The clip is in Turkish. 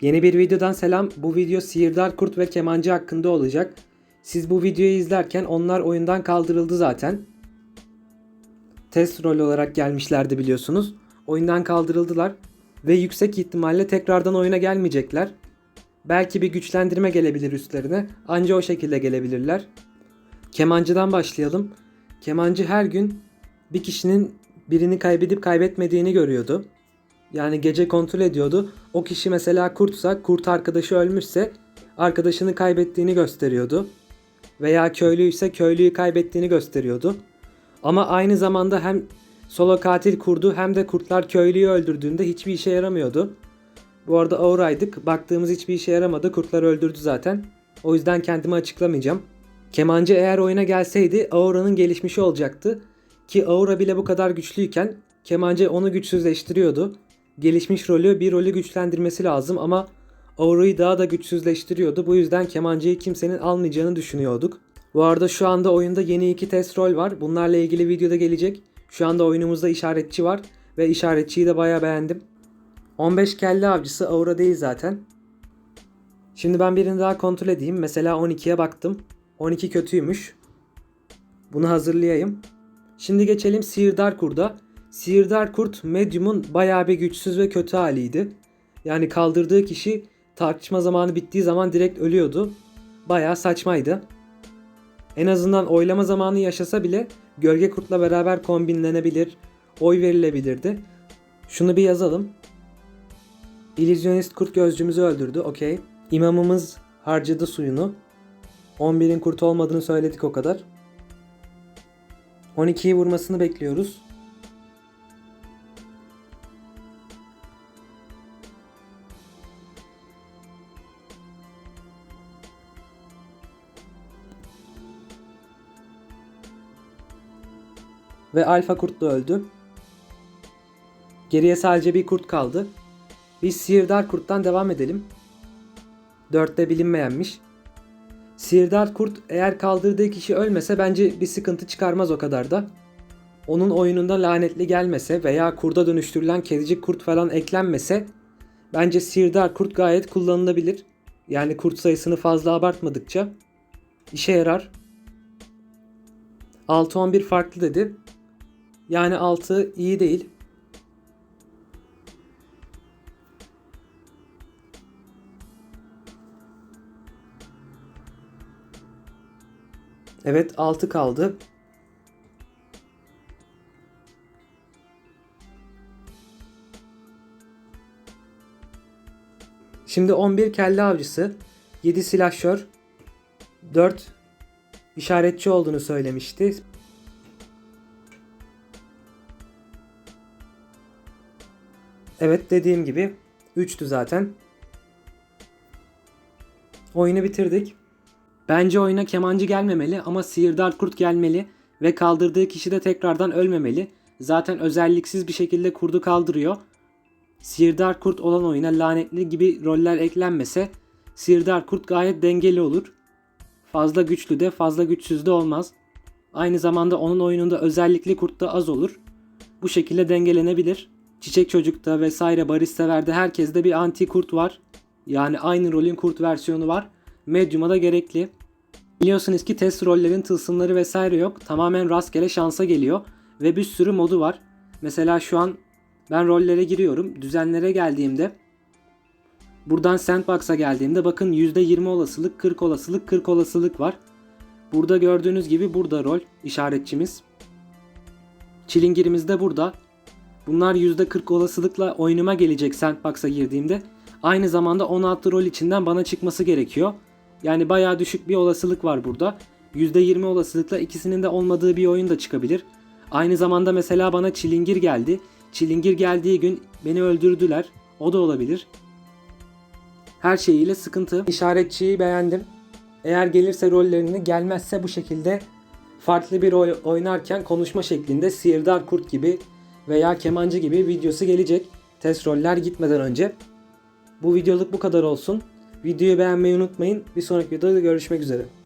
Yeni bir videodan selam. Bu video Sihirdar Kurt ve Kemancı hakkında olacak. Siz bu videoyu izlerken onlar oyundan kaldırıldı zaten. Test rol olarak gelmişlerdi biliyorsunuz. Oyundan kaldırıldılar ve yüksek ihtimalle tekrardan oyuna gelmeyecekler. Belki bir güçlendirme gelebilir üstlerine. Anca o şekilde gelebilirler. Kemancıdan başlayalım. Kemancı her gün bir kişinin birini kaybedip kaybetmediğini görüyordu. Yani gece kontrol ediyordu. O kişi mesela kurtsa, kurt arkadaşı ölmüşse arkadaşını kaybettiğini gösteriyordu. Veya köylüyse köylüyü kaybettiğini gösteriyordu. Ama aynı zamanda hem solo katil kurdu hem de kurtlar köylüyü öldürdüğünde hiçbir işe yaramıyordu. Bu arada Aura'ydık. Baktığımız hiçbir işe yaramadı. Kurtlar öldürdü zaten. O yüzden kendimi açıklamayacağım. Kemancı eğer oyuna gelseydi Aura'nın gelişmişi olacaktı. Ki Aura bile bu kadar güçlüyken Kemancı onu güçsüzleştiriyordu. Gelişmiş rolü bir rolü güçlendirmesi lazım ama Aura'yı daha da güçsüzleştiriyordu. Bu yüzden Kemancı'yı kimsenin almayacağını düşünüyorduk. Bu arada şu anda oyunda yeni iki test rol var. Bunlarla ilgili videoda gelecek. Şu anda oyunumuzda işaretçi var ve işaretçiyi de bayağı beğendim. 15 kelle avcısı Aura değil zaten. Şimdi ben birini daha kontrol edeyim. Mesela 12'ye baktım. 12 kötüymüş. Bunu hazırlayayım. Şimdi geçelim Sihirdar Kurt'a. Sihirdar Kurt Medium'un bayağı bir güçsüz ve kötü haliydi. Yani kaldırdığı kişi tartışma zamanı bittiği zaman direkt ölüyordu. Bayağı saçmaydı. En azından oylama zamanı yaşasa bile Gölge Kurt'la beraber kombinlenebilir, oy verilebilirdi. Şunu bir yazalım. İllüzyonist kurt gözcümüzü öldürdü. Okey. İmamımız harcadı suyunu. 11'in kurt olmadığını söyledik o kadar. 12'yi vurmasını bekliyoruz. Ve alfa kurt da öldü. Geriye sadece bir kurt kaldı. Biz sihirdar kurttan devam edelim. Dörtte bilinmeyenmiş. Sihirdar kurt eğer kaldırdığı kişi ölmese bence bir sıkıntı çıkarmaz o kadar da. Onun oyununda lanetli gelmese veya kurda dönüştürülen kedicik kurt falan eklenmese bence sihirdar kurt gayet kullanılabilir. Yani kurt sayısını fazla abartmadıkça işe yarar. 6-11 farklı dedi. Yani 6 iyi değil. Evet 6 kaldı. Şimdi 11 kelle avcısı, 7 silahşör, 4 işaretçi olduğunu söylemişti. Evet dediğim gibi 3'tü zaten. Oyunu bitirdik. Bence oyuna kemancı gelmemeli ama sihirdar kurt gelmeli ve kaldırdığı kişi de tekrardan ölmemeli. Zaten özelliksiz bir şekilde kurdu kaldırıyor. Sihirdar kurt olan oyuna lanetli gibi roller eklenmese sihirdar kurt gayet dengeli olur. Fazla güçlü de fazla güçsüz de olmaz. Aynı zamanda onun oyununda özellikli kurt da az olur. Bu şekilde dengelenebilir. Çiçek Çocuk'ta vesaire Baristaver'de herkeste bir anti kurt var. Yani aynı rolün kurt versiyonu var. Medium'a da gerekli. Biliyorsunuz ki test rollerin tılsımları vesaire yok. Tamamen rastgele şansa geliyor. Ve bir sürü modu var. Mesela şu an ben rollere giriyorum. Düzenlere geldiğimde buradan sandbox'a geldiğimde bakın %20 olasılık, 40 olasılık, 40 olasılık var. Burada gördüğünüz gibi burada rol işaretçimiz. Çilingirimiz de burada. Bunlar %40 olasılıkla oyunuma gelecek sandbox'a girdiğimde. Aynı zamanda 16 rol içinden bana çıkması gerekiyor. Yani bayağı düşük bir olasılık var burada. %20 olasılıkla ikisinin de olmadığı bir oyun da çıkabilir. Aynı zamanda mesela bana çilingir geldi. Çilingir geldiği gün beni öldürdüler. O da olabilir. Her şeyiyle sıkıntı. İşaretçiyi beğendim. Eğer gelirse rollerini gelmezse bu şekilde farklı bir oy- oynarken konuşma şeklinde sihirdar kurt gibi veya kemancı gibi videosu gelecek. Test roller gitmeden önce. Bu videoluk bu kadar olsun. Videoyu beğenmeyi unutmayın. Bir sonraki videoda görüşmek üzere.